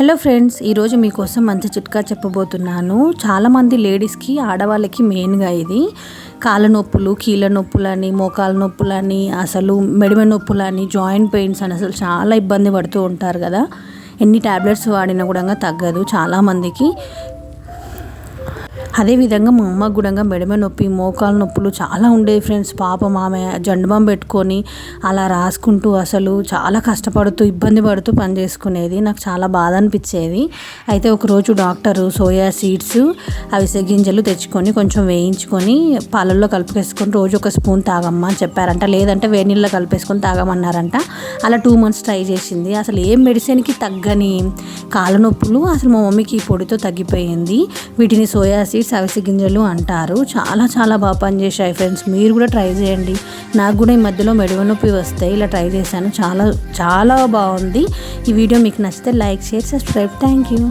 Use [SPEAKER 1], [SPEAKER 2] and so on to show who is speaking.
[SPEAKER 1] Hello friends ఈరోజు మీకోసం మంచి చిట్కా చెప్పబోతున్నాను. చాలామంది లేడీస్కి ఆడవాళ్ళకి మెయిన్గా ఇది. కాళ్ళ నొప్పులు కీళ్ళ నొప్పులని మోకాల నొప్పులని అసలు మెడిమ నొప్పులని జాయింట్ పెయిన్స్ అని అసలు చాలా ఇబ్బంది పడుతూ ఉంటారు కదా. ఎన్ని ట్యాబ్లెట్స్ వాడినా కూడా తగ్గదు చాలామందికి అదేవిధంగా మా అమ్మకు కూడా మెడమ నొప్పి మోకాల నొప్పులు చాలా ఉండేవి ఫ్రెండ్స్. పాపం ఆమె జండుబాం పెట్టుకొని అలా రాసుకుంటూ అసలు చాలా కష్టపడుతూ ఇబ్బంది పడుతూ పని చేసుకునేది. నాకు చాలా బాధ అనిపించేది. అయితే ఒకరోజు డాక్టరు సోయా సీడ్స్ అవిసె గింజలు తెచ్చుకొని కొంచెం వేయించుకొని పాలల్లో కలిపేసుకొని రోజు ఒక స్పూన్ తాగమ్మా అని చెప్పారంట. లేదంటే వేడి నీళ్ళలో కలిపేసుకొని తాగమన్నారంట. అలా టూ మంత్స్ ట్రై చేసింది. అసలు ఏం మెడిసిన్కి తగ్గని కాళ్ళ నొప్పులు అసలు మా మమ్మీకి ఈ పొడితో తగ్గిపోయింది. వీటిని సోయా సీడ్స్ సీడ్స్ అవిసి గింజలు అంటారు. చాలా చాలా బాగా పనిచేసాయి ఫ్రెండ్స్. మీరు కూడా ట్రై చేయండి. నాకు కూడా ఈ మధ్యలో మెడవ నొప్పి వస్తాయి ఇలా ట్రై చేశాను. చాలా చాలా బాగుంది. ఈ వీడియో మీకు నచ్చితే like share subscribe. Thank you.